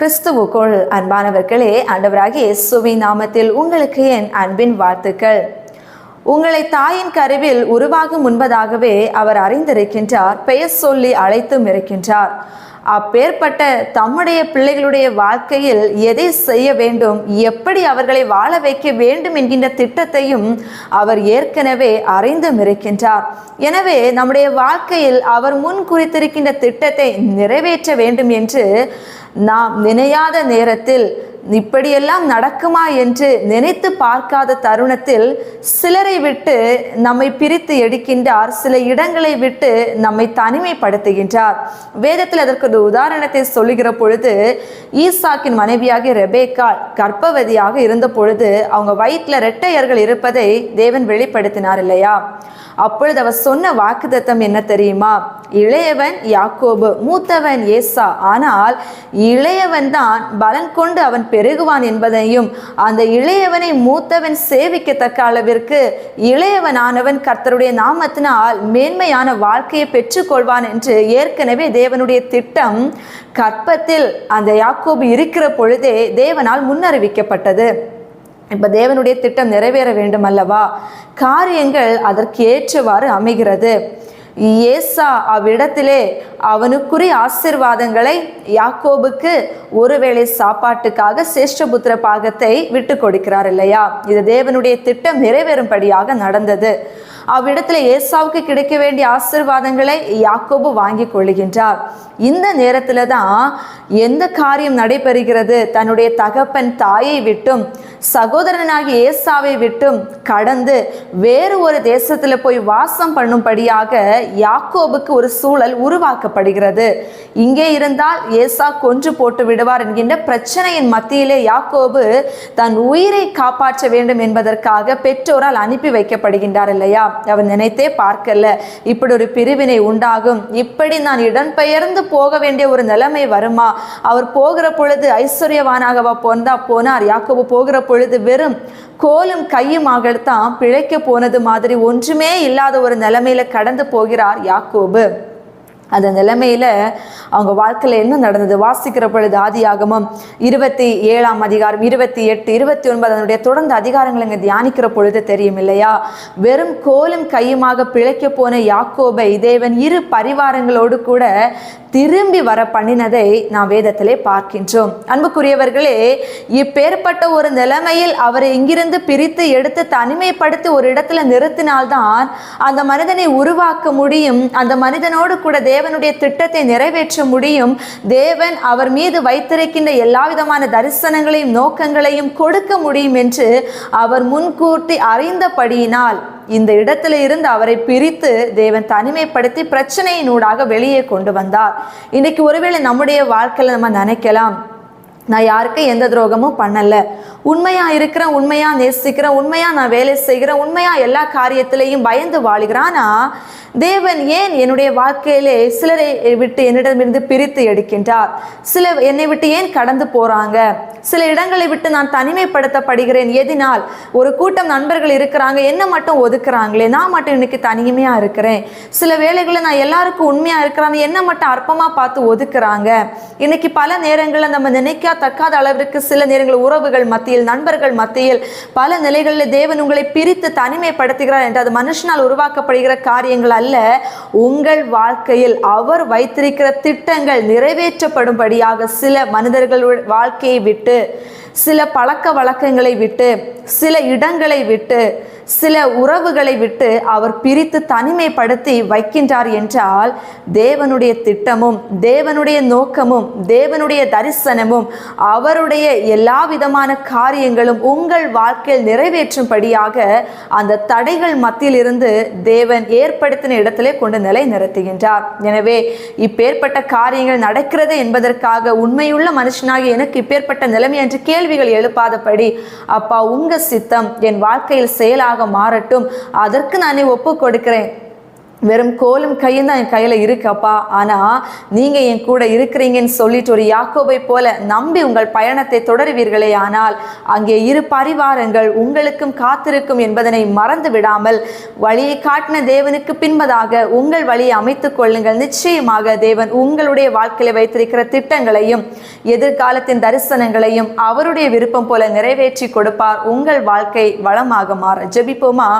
கிறிஸ்துவுக்குள் அன்பானவர்களே ஆண்டவராகிய இயேசுவின் நாமத்தில் உங்களுக்கு என் அன்பின் வாழ்த்துக்கள். உங்களை தாயின் கருவில் உருவாகும் முன்பதாகவே அவர் அறிந்திருக்கின்றார் பெயர் சொல்லி அழைத்தும் இருக்கின்றார். அப்பேற்பட்ட தம்முடைய பிள்ளைகளுடைய வாழ்க்கையில் எதை செய்ய வேண்டும் எப்படி அவர்களை வாழ வைக்க வேண்டும் என்கின்ற திட்டத்தையும் அவர் ஏற்கனவே அறிந்தும் இருக்கின்றார். எனவே நம்முடைய வாழ்க்கையில் அவர் முன் குறித்திருக்கின்ற திட்டத்தை நிறைவேற்ற வேண்டும் என்று நாம் நினையாத நேரத்தில் இப்படியெல்லாம் நடக்குமா என்று நினைத்து பார்க்காத தருணத்தில் சிலரை விட்டு நம்மை பிரித்து எடுக்கின்றார் சில இடங்களை விட்டு நம்மை தனிமைப்படுத்துகின்றார். வேதத்தில் அதற்கு ஒரு உதாரணத்தை சொல்லுகிற பொழுது ஈசாக்கின் மனைவியாகிய ரெபேக்காள் கர்ப்பவதியாக இருந்த பொழுது அவங்க வயிற்றில் ரெட்டையர்கள் இருப்பதை தேவன் வெளிப்படுத்தினார் இல்லையா? அப்பொழுது அவர் சொன்ன வாக்குத்தத்தம் என்ன தெரியுமா? இளையவன் யாக்கோபு மூத்தவன் ஏசா. ஆனால் இளையவன் தான் பலன் கொண்டு அவன் பெருகுவான் என்பதையும் அந்த இளையவனை மூத்தவன் சேவிக்கத்தக்க அளவிற்கு இளையவனானவன் கர்த்தருடைய நாமத்தினால் மேன்மையான வாழ்க்கையை பெற்றுக்கொள்வான் என்று ஏற்கனவே தேவனுடைய திட்டம் கற்பத்தில் அந்த யாக்கோபு இருக்கிற பொழுதே தேவனால் முன்னறிவிக்கப்பட்டது. இப்போ தேவனுடைய திட்டம் நிறைவேற வேண்டும் அல்லவா காரியங்கள் அதற்கு ஏற்றவாறு அமைகிறது. ஏசா அவ்விடத்திலே அவனுக்குரிய ஆசிர்வாதங்களை யாக்கோபுக்கு ஒருவேளை சாப்பாட்டுக்காக சேஷ்டபுத்திர பாகத்தை விட்டு கொடுக்கிறார் இல்லையா? இது தேவனுடைய திட்டம் நிறைவேறும்படியாக நடந்தது. அவ்விடத்தில் ஏசாவுக்கு கிடைக்க வேண்டிய ஆசிர்வாதங்களை யாக்கோபு வாங்கி கொள்கின்றார் இந்த நேரத்தில் தான் எந்த காரியம் நடைபெறுகிறது? தன்னுடைய தகப்பன் தாயை விட்டும் சகோதரனாகி ஏசாவை விட்டும் கடந்து வேறு ஒரு தேசத்தில் போய் வாசம் பண்ணும்படியாக யாக்கோபுக்கு ஒரு சூழல் உருவாக்கப்படுகிறது. இங்கே இருந்தால் ஏசா கொன்று போட்டு விடுவார் என்கின்ற பிரச்சனையின் மத்தியிலே யாக்கோபு தன் உயிரை காப்பாற்ற வேண்டும் என்பதற்காக பெற்றோரால் அனுப்பி வைக்கப்படுகின்றார் இல்லையா? அவர் நினைத்தே பார்க்கல. இப்படி ஒரு பிரிவினை உண்டாகும். இப்படி நான் இடம்பெயர்ந்து போக வேண்டிய ஒரு நிலைமை வருமா? அவர் போகிற பொழுது ஐஸ்வர்யவானாகவா போந்தா போனார். யாக்கோபு போகிற பொழுது வெறும் கோலும் கையுமாகத்தான் பிழைக்க போனது மாதிரி ஒன்றுமே இல்லாத ஒரு நிலைமையில கடந்து போகிறார் யாக்கோபு. அந்த நிலைமையில் அவங்க வாழ்க்கையில் என்ன நடந்தது? வாசிக்கிற பொழுது ஆதியாகமம் இருபத்தி ஏழாம் அதிகாரம் இருபத்தி எட்டு இருபத்தி ஒன்பது அதனுடைய தொடர்ந்து அதிகாரங்களை இங்கே தியானிக்கிற பொழுது தெரியும் இல்லையா? வெறும் கோலும் கையுமாக பிழைக்க போன யாக்கோபை தேவன் இரு பரிவாரங்களோடு கூட திரும்பி வர பண்ணினதை நாம் வேதத்திலே பார்க்கின்றோம். அன்புக்குரியவர்களே இப்பேற்பட்ட ஒரு நிலைமையில் அவரை இங்கிருந்து பிரித்து எடுத்து தனிமைப்படுத்தி ஒரு இடத்துல நிறுத்தினால்தான் அந்த மனிதனை உருவாக்க முடியும். அந்த மனிதனோடு கூட தேவனுடைய திட்டத்தை நிறைவேற்ற முடியும். தேவன் அவர் மீது வைத்திருக்கின்ற எல்லா விதமான தரிசனங்களையும் நோக்கங்களையும் கொடுக்க முடியும் என்று அவர் முன்கூட்டி அறிந்தபடியினால் இந்த இடத்துல இருந்து அவரை பிரித்து தேவன் தனிமைப்படுத்தி பிரச்சனையினூடாக வெளியே கொண்டு வந்தார். இன்னைக்கு ஒருவேளை நம்முடைய வாழ்க்கையில நம்ம நினைக்கலாம் நான் யாருக்கும் எந்த துரோகமும் பண்ணல. உண்மையாக இருக்கிறேன் உண்மையாக நேசிக்கிறேன் உண்மையாக நான் வேலை செய்கிறேன் உண்மையாக எல்லா காரியத்திலையும் பயந்து வாழுகிறேன். தேவன் ஏன் என்னுடைய வாழ்க்கையிலே சிலரை விட்டு என்னிடமிருந்து பிரித்து எடுக்கின்றார்? சில என்னை விட்டு ஏன் கடந்து போகிறாங்க சில இடங்களை விட்டு நான் தனிமைப்படுத்தப்படுகிறேன். எதினால் ஒரு கூட்டம் நண்பர்கள் இருக்கிறாங்க என்ன மட்டும் ஒதுக்குறாங்களே நான் மட்டும் இன்னைக்கு தனிமையாக இருக்கிறேன். சில வேளைகளில் நான் எல்லாருக்கும் உண்மையாக இருக்கிறாங்க என்ன மட்டும் அற்பமாக பார்த்து ஒதுக்குறாங்க. இன்னைக்கு பல நேரங்களில் நம்ம நினைக்கா தக்காத அளவிற்கு சில நேரங்கள் உறவுகள் மத்தியில் நண்பர்கள் மத்தியில் பல நிலைகளில் தேவன் உங்களை பிரித்து தனிமைப்படுத்துகிறார் என்று அது மனுஷனால் உருவாக்கப்படுகிற காரியங்கள் அல்ல. உங்கள் வாழ்க்கையில் அவர் வைத்திருக்கிற திட்டங்கள் நிறைவேற்றப்படும்படியாக சில மனிதர்கள் வாழ்க்கையை விட்டு சில பழக்க வழக்கங்களை விட்டு சில இடங்களை விட்டு சில உறவுகளை விட்டு அவர் பிரித்து தனிமைப்படுத்தி வைக்கின்றார் என்றால் தேவனுடைய திட்டமும் தேவனுடைய நோக்கமும் தேவனுடைய தரிசனமும் அவருடைய எல்லா விதமான காரியங்களும் உங்கள் வாழ்க்கையில் நிறைவேற்றும்படியாக அந்த தடைகள் மத்தியிலிருந்து தேவன் ஏற்படுத்தின இடத்திலே கொண்டு நிலை நிறுத்துகின்றார் எனவே இப்பேற்பட்ட காரியங்கள் நடக்கிறது என்பதற்காக உண்மையுள்ள மனுஷனாக எனக்கு இப்பேற்பட்ட நிலைமை என்று கேள்விகள் எழுப்பாதபடி அப்பா உங்க சித்தம். என் வாழ்க்கையில் செயலாக மாறட்டும். அதற்கு நானே ஒப்பு கொடுக்கிறேன். வெறும் கோலும் கையும் தான் என் கையில் இருக்கப்பா. ஆனால் நீங்கள் என் கூட இருக்கிறீங்கன்னு சொல்லிட்டு ஒரு யாக்கோபை போல நம்பி உங்கள் பயணத்தை தொடருவீர்களே ஆனால் அங்கே இரு பரிவாரங்கள் உங்களுக்கும் காத்திருக்கும் என்பதனை மறந்து விடாமல் வழியை காட்டின தேவனுக்கு பின்பதாக உங்கள் வழியை அமைத்துக் கொள்ளுங்கள். நிச்சயமாக தேவன் உங்களுடைய வாழ்க்கையில் வைத்திருக்கிற திட்டங்களையும் எதிர்காலத்தின் தரிசனங்களையும் அவருடைய விருப்பம் போல நிறைவேற்றி கொடுப்பார். உங்கள் வாழ்க்கை வளமாக மாற. ஜெபிப்போமா?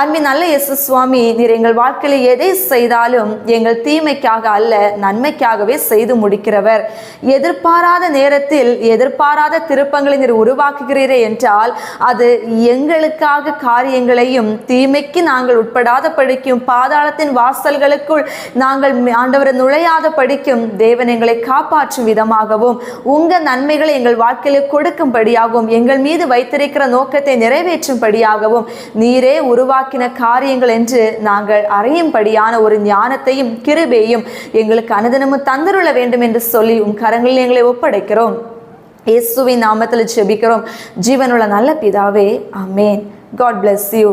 அன்பின் நல்ல எஸ் சுவாமி நீர் எங்கள் வாழ்க்கையில் எதை செய்தாலும் எங்கள் தீமைக்காக அல்ல நன்மைக்காகவே செய்து முடிக்கிறவர். எதிர்பாராத நேரத்தில் எதிர்பாராத திருப்பங்களை நீர் உருவாக்குகிறீரே என்றால் அது எங்களுக்காக காரியங்களையும் தீமைக்கு நாங்கள் உட்படாத படிக்கும் பாதாளத்தின் வாசல்களுக்குள் நாங்கள் ஆண்டவரை நுழையாத படிக்கும் தேவன் எங்களை காப்பாற்றும் விதமாகவும் உங்க நன்மைகளை எங்கள் வாழ்க்கையில் கொடுக்கும்படியாகவும் எங்கள் மீது வைத்திருக்கிற நோக்கத்தை நிறைவேற்றும்படியாகவும் நீரே உருவாக்கின காரியங்கள் என்று நாங்கள் படியான ஒரு ஞானத்தையும் கிருபையும் எங்களுக்கு அனுதினமும் தந்துருள வேண்டும் என்று சொல்லி உன் கரங்களில் எங்களை ஒப்படைக்கிறோம். இயேசுவின் நாமத்தில் ஜெபிக்கிறோம். ஜீவனுள்ள நல்ல பிதாவே அமேன் காட் பிளஸ் யூ